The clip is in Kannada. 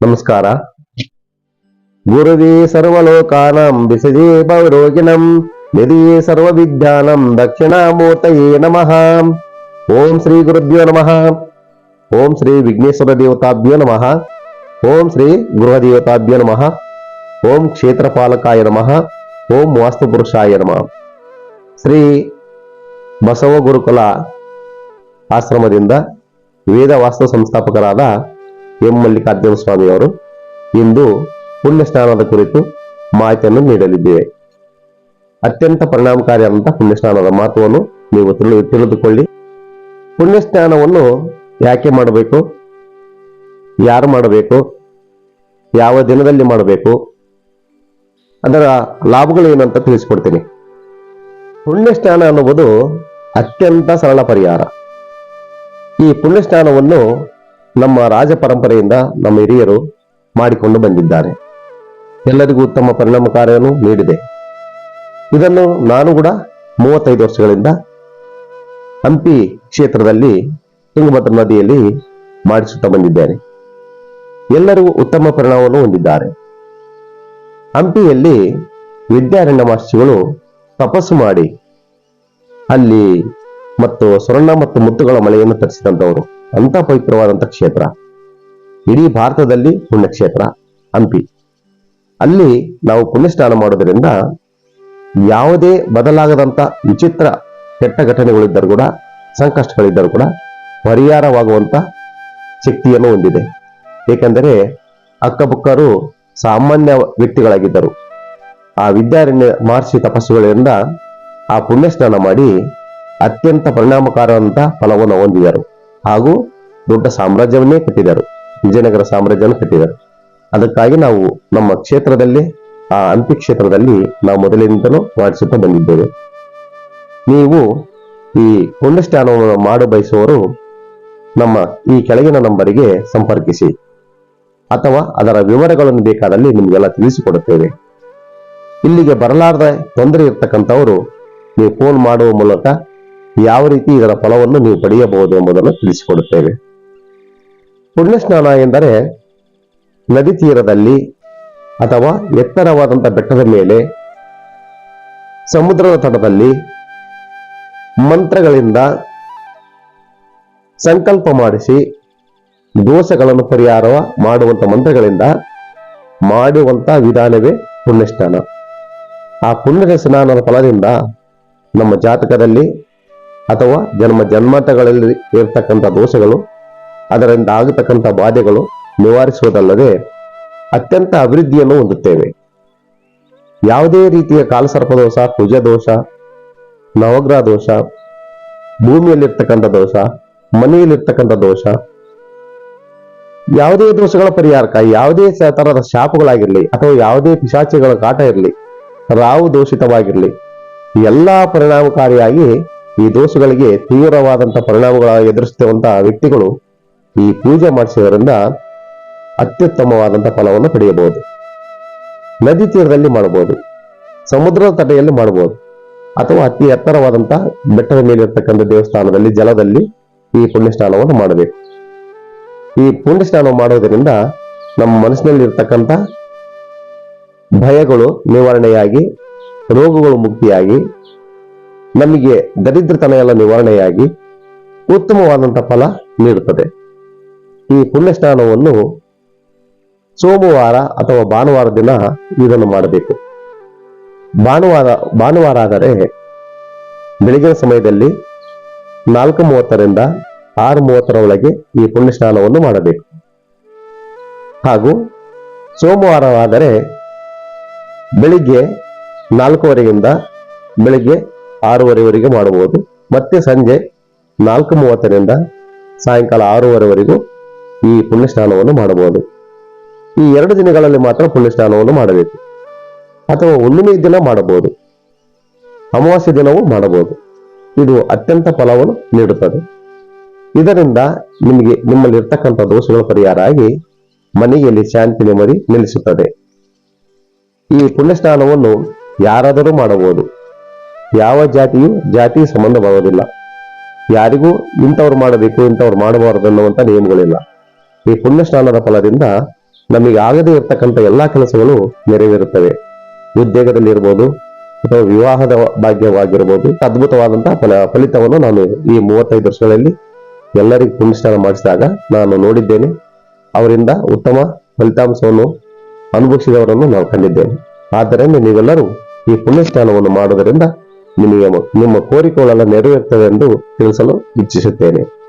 ನಮಸ್ಕಾರ ಗುರುವೇ ಸರ್ವಲೋಕಾನಾಂ ವಿಸಜೇ ಭವರೋಗಿಣಂ ನಿಧಿಯೇ ಸರ್ವವಿದ್ಯಾನಂ ದಕ್ಷಿಣಾಮೂರ್ತಯೇ ನಮಃ ಓಂ ಶ್ರೀ ಗುರುಭ್ಯೋ ನಮಃ ಓಂ ಶ್ರೀ ವಿಘ್ನೇಶ್ವರ ದೇವತಾಭ್ಯೋ ನಮಃ ಓಂ ಶ್ರೀ ಗೃಹ ದೇವತಾಭ್ಯೋ ನಮಃ ಓಂ ಕ್ಷೇತ್ರಪಾಲಕಾಯ ನಮಃ ಓಂ ವಾಸ್ತುಪುರುಷಾಯ ನಮಃ ಶ್ರೀ ಬಸವ ಗುರುಕುಲ ಆಶ್ರಮದಿಂದ ವೇದ ವಾಸ್ತು ಸಂಸ್ಥಾಪಕರಾದ ಎಂ ಮಲ್ಲಿಕಾರ್ಜುನ ಸ್ವಾಮಿಯವರು ಇಂದು ಪುಣ್ಯ ಸ್ನಾನದ ಕುರಿತು ಮಾಹಿತಿಯನ್ನು ನೀಡಲಿದ್ದೇವೆ ಅತ್ಯಂತ ಪರಿಣಾಮಕಾರಿಯಾದಂತಹ ಪುಣ್ಯ ಸ್ನಾನದ ಮಹತ್ವವನ್ನು ನೀವು ತಿಳಿ ತಿಳಿದುಕೊಳ್ಳಿ. ಪುಣ್ಯ ಸ್ನಾನವನ್ನು ಯಾಕೆ ಮಾಡಬೇಕು? ಯಾರು ಮಾಡಬೇಕು? ಯಾವ ದಿನದಲ್ಲಿ ಮಾಡಬೇಕು? ಅದರ ಲಾಭಗಳು ಏನಂತ ತಿಳಿಸ್ಕೊಡ್ತೀನಿ. ಪುಣ್ಯ ಸ್ನಾನ ಅನ್ನುವುದು ಅತ್ಯಂತ ಸರಳ ಪರಿಹಾರ. ಈ ಪುಣ್ಯ ಸ್ನಾನವನ್ನು ನಮ್ಮ ರಾಜ ಪರಂಪರೆಯಿಂದ ನಮ್ಮ ಹಿರಿಯರು ಮಾಡಿಕೊಂಡು ಬಂದಿದ್ದಾರೆ. ಎಲ್ಲರಿಗೂ ಉತ್ತಮ ಪರಿಣಾಮಕಾರಿಯನ್ನು ನೀಡಿದೆ. ಇದನ್ನು ನಾನು ಕೂಡ ಮೂವತ್ತೈದು ವರ್ಷಗಳಿಂದ ಹಂಪಿ ಕ್ಷೇತ್ರದಲ್ಲಿ ತುಂಗಭದ್ರ ನದಿಯಲ್ಲಿ ಮಾಡಿಸುತ್ತಾ ಬಂದಿದ್ದೇನೆ. ಎಲ್ಲರಿಗೂ ಉತ್ತಮ ಪರಿಣಾಮವನ್ನು ಹೊಂದಿದ್ದಾರೆ. ಹಂಪಿಯಲ್ಲಿ ವಿದ್ಯಾರಣ್ಯ ಮಹರ್ಷಿಗಳು ತಪಸ್ಸು ಮಾಡಿ ಅಲ್ಲಿ ಮತ್ತು ಸ್ವರ್ಣ ಮತ್ತು ಮುತ್ತುಗಳ ಮಳೆಯನ್ನು ತರಿಸಿದಂತವರು ಅಂತ ಪವಿತ್ರವಾದಂತ ಕ್ಷೇತ್ರ. ಇಡೀ ಭಾರತದಲ್ಲಿ ಪುಣ್ಯಕ್ಷೇತ್ರ ಹಂಪಿ. ಅಲ್ಲಿ ನಾವು ಪುಣ್ಯಸ್ನಾನ ಮಾಡೋದ್ರಿಂದ ಯಾವುದೇ ಬದಲಾಗದಂತ ವಿಚಿತ್ರ ಕೆಟ್ಟ ಘಟನೆಗಳಿದ್ದರೂ ಕೂಡ, ಸಂಕಷ್ಟಗಳಿದ್ದರೂ ಕೂಡ ಪರಿಹಾರವಾಗುವಂತ ಶಕ್ತಿಯನ್ನು ಹೊಂದಿದೆ. ಏಕೆಂದರೆ ಅಕ್ಕಪಕ್ಕರು ಸಾಮಾನ್ಯ ವ್ಯಕ್ತಿಗಳಾಗಿದ್ದರು. ಆ ವಿದ್ಯಾರಣ್ಯ ಮಹರ್ಷಿ ತಪಸ್ಸುಗಳಿಂದ ಆ ಪುಣ್ಯಸ್ನಾನ ಮಾಡಿ ಅತ್ಯಂತ ಪರಿಣಾಮಕಾರಿಯಾದಂತ ಫಲವನ್ನು ಹೊಂದಿದರು. ಹಾಗೂ ದೊಡ್ಡ ಸಾಮ್ರಾಜ್ಯವನ್ನೇ ಕಟ್ಟಿದರು. ವಿಜಯನಗರ ಸಾಮ್ರಾಜ್ಯವನ್ನು ಕಟ್ಟಿದರು. ಅದಕ್ಕಾಗಿ ನಾವು ನಮ್ಮ ಕ್ಷೇತ್ರದಲ್ಲಿ, ಆ ಹಂಪಿ ಕ್ಷೇತ್ರದಲ್ಲಿ ನಾವು ಮೊದಲಿನಿಂದಲೂ ಮಾಡಿಸುತ್ತಾ ಬಂದಿದ್ದೇವೆ. ನೀವು ಈ ಪುಣ್ಯಸ್ನಾನವನ್ನು ಮಾಡು ಬಯಸುವವರು ನಮ್ಮ ಈ ಕೆಳಗಿನ ನಂಬರಿಗೆ ಸಂಪರ್ಕಿಸಿ. ಅಥವಾ ಅದರ ವಿವರಗಳನ್ನು ಬೇಕಾದಲ್ಲಿ ನಿಮಗೆಲ್ಲ ತಿಳಿಸಿಕೊಡುತ್ತೇವೆ. ಇಲ್ಲಿಗೆ ಬರಲಾರದ ತೊಂದರೆ ಇರ್ತಕ್ಕಂಥವರು ನೀವು ಫೋನ್ ಮಾಡುವ ಮೂಲಕ ಯಾವ ರೀತಿ ಇದರ ಫಲವನ್ನು ನೀವು ಪಡೆಯಬಹುದು ಎಂಬುದನ್ನು ತಿಳಿಸಿಕೊಡುತ್ತೇವೆ. ಪುಣ್ಯ ಸ್ನಾನ ಎಂದರೆ ನದಿ ತೀರದಲ್ಲಿ ಅಥವಾ ಎತ್ತರವಾದಂಥ ಬೆಟ್ಟದ ಮೇಲೆ, ಸಮುದ್ರದ ತಟದಲ್ಲಿ ಮಂತ್ರಗಳಿಂದ ಸಂಕಲ್ಪ ಮಾಡಿಸಿ ದೋಷಗಳನ್ನು ಪರಿಹಾರ ಮಾಡುವಂತ ಮಂತ್ರಗಳಿಂದ ಮಾಡುವಂತ ವಿಧಾನವೇ ಪುಣ್ಯ ಸ್ನಾನ ಆ ಪುಣ್ಯ ಸ್ನಾನದ ಫಲದಿಂದ ನಮ್ಮ ಜಾತಕದಲ್ಲಿ ಅಥವಾ ಜನ್ಮ ಜನ್ಮಾಂತಗಳಲ್ಲಿ ಇರತಕ್ಕಂಥ ದೋಷಗಳು, ಅದರಿಂದ ಆಗತಕ್ಕಂಥ ಬಾಧೆಗಳು ನಿವಾರಿಸುವುದಲ್ಲದೆ ಅತ್ಯಂತ ಅಭಿವೃದ್ಧಿಯನ್ನು ಹೊಂದುತ್ತೇವೆ. ಯಾವುದೇ ರೀತಿಯ ಕಾಲಸರ್ಪ ದೋಷ ಕುಜ ದೋಷ ನವಗ್ರಹ ದೋಷ ಭೂಮಿಯಲ್ಲಿರ್ತಕ್ಕಂಥ ದೋಷ, ಮನೆಯಲ್ಲಿರ್ತಕ್ಕಂಥ ದೋಷ, ಯಾವುದೇ ದೋಷಗಳ ಪರಿಹಾರಕ, ಯಾವುದೇ ತರಹದ ಶಾಪಗಳಾಗಿರಲಿ ಅಥವಾ ಯಾವುದೇ ಪಿಶಾಚಿಗಳ ಕಾಟ ಇರಲಿ ರಾವು ದೋಷಿತವಾಗಿರಲಿ, ಎಲ್ಲಾ ಪರಿಣಾಮಕಾರಿಯಾಗಿ ಈ ದೋಷಗಳಿಗೆ ತೀವ್ರವಾದಂತಹ ಪರಿಣಾಮಗಳ ಎದುರಿಸುತ್ತಿರುವಂತಹ ವ್ಯಕ್ತಿಗಳು ಈ ಪೂಜೆ ಮಾಡಿಸುವುದರಿಂದ ಅತ್ಯುತ್ತಮವಾದಂತಹ ಫಲವನ್ನು ಪಡೆಯಬಹುದು. ನದಿ ತೀರದಲ್ಲಿ ಮಾಡಬಹುದು, ಸಮುದ್ರದ ತಟೆಯಲ್ಲಿ ಮಾಡಬಹುದು, ಅಥವಾ ಅತಿ ಎತ್ತರವಾದಂತಹ ಬೆಟ್ಟದ ಮೇಲೆ ಇರ್ತಕ್ಕಂಥ ದೇವಸ್ಥಾನದಲ್ಲಿ, ಜಲದಲ್ಲಿ ಈ ಪುಣ್ಯ ಸ್ನಾನವನ್ನು ಮಾಡಬೇಕು. ಈ ಪುಣ್ಯ ಸ್ನಾನ ಮಾಡೋದರಿಂದ ನಮ್ಮ ಮನಸ್ಸಿನಲ್ಲಿ ಇರ್ತಕ್ಕಂಥ ಭಯಗಳು ನಿವಾರಣೆಯಾಗಿ, ರೋಗಗಳು ಮುಕ್ತಿಯಾಗಿ ನಮಗೆ ದರಿದ್ರತನ ಎಲ್ಲ ನಿವಾರಣೆಯಾಗಿ ಉತ್ತಮವಾದಂತಹ ಫಲ ನೀಡುತ್ತದೆ. ಈ ಪುಣ್ಯ ಸ್ನಾನವನ್ನು ಸೋಮವಾರ ಅಥವಾ ಭಾನುವಾರ ದಿನ ಇದನ್ನು ಮಾಡಬೇಕು. ಭಾನುವಾರ ಭಾನುವಾರ ಆದರೆ ಬೆಳಗಿನ ಸಮಯದಲ್ಲಿ ನಾಲ್ಕು ಮೂವತ್ತರಿಂದ ಆರು ಮೂವತ್ತರ ಒಳಗೆ ಈ ಪುಣ್ಯ ಸ್ನಾನವನ್ನು ಮಾಡಬೇಕು. ಹಾಗೂ ಸೋಮವಾರವಾದರೆ ಬೆಳಿಗ್ಗೆ ನಾಲ್ಕೂವರೆಯಿಂದ ಬೆಳಿಗ್ಗೆ ಆರೂವರೆವರೆಗೆ ಮಾಡಬಹುದು. ಮತ್ತೆ ಸಂಜೆ ನಾಲ್ಕು ಮೂವತ್ತರಿಂದ ಸಾಯಂಕಾಲ ಆರೂವರೆವರೆಗೂ ಈ ಪುಣ್ಯ ಸ್ನಾನವನ್ನು ಮಾಡಬಹುದು. ಈ ಎರಡು ದಿನಗಳಲ್ಲಿ ಮಾತ್ರ ಪುಣ್ಯ ಸ್ನಾನವನ್ನು ಮಾಡಬೇಕು. ಅಥವಾ ಹುಣ್ಣಿಮೆ ದಿನ ಮಾಡಬಹುದು. ಅಮಾವಾಸ್ಯ ದಿನವೂ ಮಾಡಬಹುದು. ಇದು ಅತ್ಯಂತ ಫಲವನ್ನು ನೀಡುತ್ತದೆ. ಇದರಿಂದ ನಿಮಗೆ ನಿಮ್ಮಲ್ಲಿ ಇರ್ತಕ್ಕಂಥ ದೋಷಗಳ ಪರಿಹಾರ ಆಗಿ ಮನೆಯಲ್ಲಿ ಶಾಂತಿ ನೆಮ್ಮದಿ ನಿಲ್ಲಿಸುತ್ತದೆ ಈ ಪುಣ್ಯ ಸ್ನಾನವನ್ನು ಯಾರಾದರೂ ಮಾಡಬಹುದು. ಯಾವ ಜಾತಿಯು ಜಾತಿ ಸಂಬಂಧ ಬರೋದಿಲ್ಲ. ಯಾರಿಗೂ ಇಂಥವ್ರು ಮಾಡಬೇಕು, ಇಂಥವ್ರು ಮಾಡಬಾರದು ಅನ್ನುವಂಥ ನಿಯಮಗಳಿಲ್ಲ. ಈ ಪುಣ್ಯ ಸ್ನಾನದ ಫಲದಿಂದ ನಮಗೆ ಆಗದೇ ಇರತಕ್ಕಂಥ ಎಲ್ಲ ಕೆಲಸಗಳು ನೆರವೇರುತ್ತವೆ. ಉದ್ಯೋಗದಲ್ಲಿ ಇರ್ಬೋದು ಅಥವಾ ವಿವಾಹದ ಭಾಗ್ಯವಾಗಿರ್ಬೋದು ಅದ್ಭುತವಾದಂತಹ ಫಲ, ಫಲಿತವನ್ನು ನಾನು ಈ ಮೂವತ್ತೈದು ವರ್ಷಗಳಲ್ಲಿ ಎಲ್ಲರಿಗೂ ಪುಣ್ಯಸ್ನಾನ ಮಾಡಿಸಿದಾಗ ನಾನು ನೋಡಿದ್ದೇನೆ. ಅವರಿಂದ ಉತ್ತಮ ಫಲಿತಾಂಶವನ್ನು ಅನುಭವಿಸಿದವರನ್ನು ನಾವು ಕಂಡಿದ್ದೇನೆ ಆದ್ದರಿಂದ ನೀವೆಲ್ಲರೂ ಈ ಪುಣ್ಯಸ್ನಾನವನ್ನು ಮಾಡುವುದರಿಂದ ನಿಮಗೆ ನಿಮ್ಮ ಕೋರಿಕೆಗಳೆಲ್ಲ ನೆರವೇರ್ತವೆ ಎಂದು ತಿಳಿಸಲು ಇಚ್ಛಿಸುತ್ತೇನೆ.